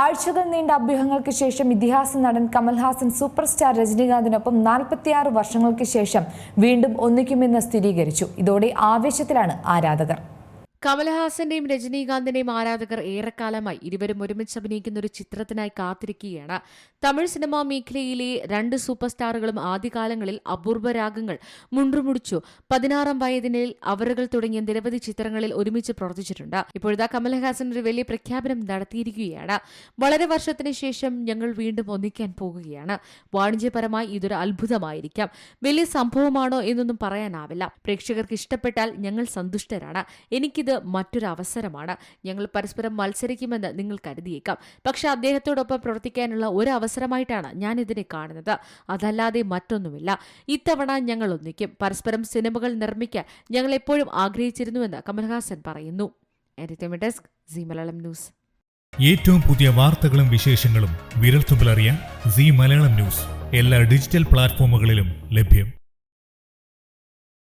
ആഴ്ചകൾ നീണ്ട അഭ്യൂഹങ്ങൾക്ക് ശേഷം ഇതിഹാസ നടൻ കമൽഹാസൻ സൂപ്പർ സ്റ്റാർ രജനീകാന്തിനൊപ്പം നാൽപ്പത്തിയാറ് വർഷങ്ങൾക്ക് ശേഷം വീണ്ടും ഒന്നിക്കുമെന്ന് സ്ഥിരീകരിച്ചു. ഇതോടെ ആവേശത്തിലാണ് ആരാധകർ. കമൽഹാസന്റെയും രജനീകാന്തിന്റെയും ആരാധകർ ഏറെക്കാലമായി ഇരുവരും ഒരുമിച്ച് അഭിനയിക്കുന്ന ഒരു ചിത്രത്തിനായി കാത്തിരിക്കുകയാണ് തമിഴ് സിനിമാ മേഖലയിലെ രണ്ട് സൂപ്പർ സ്റ്റാറുകളും ആദ്യകാലങ്ങളിൽ അപൂർവ രാഗങ്ങൾ മുണ്ടുമുടിച്ചു. പതിനാറാം വയതിനിൽ അവറുകൾ തുടങ്ങിയ നിരവധി ചിത്രങ്ങളിൽ ഒരുമിച്ച് പ്രവർത്തിച്ചിട്ടുണ്ട്. ഇപ്പോഴത്തെ കമൽഹാസൻ ഒരു വലിയ പ്രഖ്യാപനം നടത്തിയിരിക്കുകയാണ്. വളരെ വർഷത്തിന് ശേഷം ഞങ്ങൾ വീണ്ടും ഒന്നിക്കാൻ പോകുകയാണ്. വാണിജ്യപരമായി ഇതൊരു അത്ഭുതമായിരിക്കാം. വലിയ സംഭവമാണോ എന്നൊന്നും പറയാനാവില്ല. പ്രേക്ഷകർക്ക് ഇഷ്ടപ്പെട്ടാൽ ഞങ്ങൾ സന്തുഷ്ടരാണ്. എനിക്കിത് മറ്റൊരു അവസരമാണ്. ഞങ്ങൾ പരസ്പരം മത്സരിക്കുമെന്ന് നിങ്ങൾ കരുതിയേക്കാം. പക്ഷെ അദ്ദേഹത്തോടൊപ്പം പ്രവർത്തിക്കാനുള്ള ഒരു അവസരമായിട്ടാണ് ഞാൻ ഇതിനെ കാണുന്നത്. അതല്ലാതെ മറ്റൊന്നുമില്ല. ഇത്തവണ ഞങ്ങൾ ഒന്നിക്കും. പരസ്പരം സിനിമകൾ നിർമ്മിക്കാൻ ഞങ്ങൾ എപ്പോഴും ആഗ്രഹിച്ചിരുന്നുവെന്ന് കമൽഹാസൻ പറയുന്നു. Entertainment desk Zee Malayalam news ഏറ്റവും പുതിയ വാർത്തകളും വിശേഷങ്ങളും വിരൽത്തുമ്പിലറിയാൻ സി മലയാളം ന്യൂസ് എല്ലാ ഡിജിറ്റൽ പ്ലാറ്റ്ഫോമുകളിലും ലഭ്യം.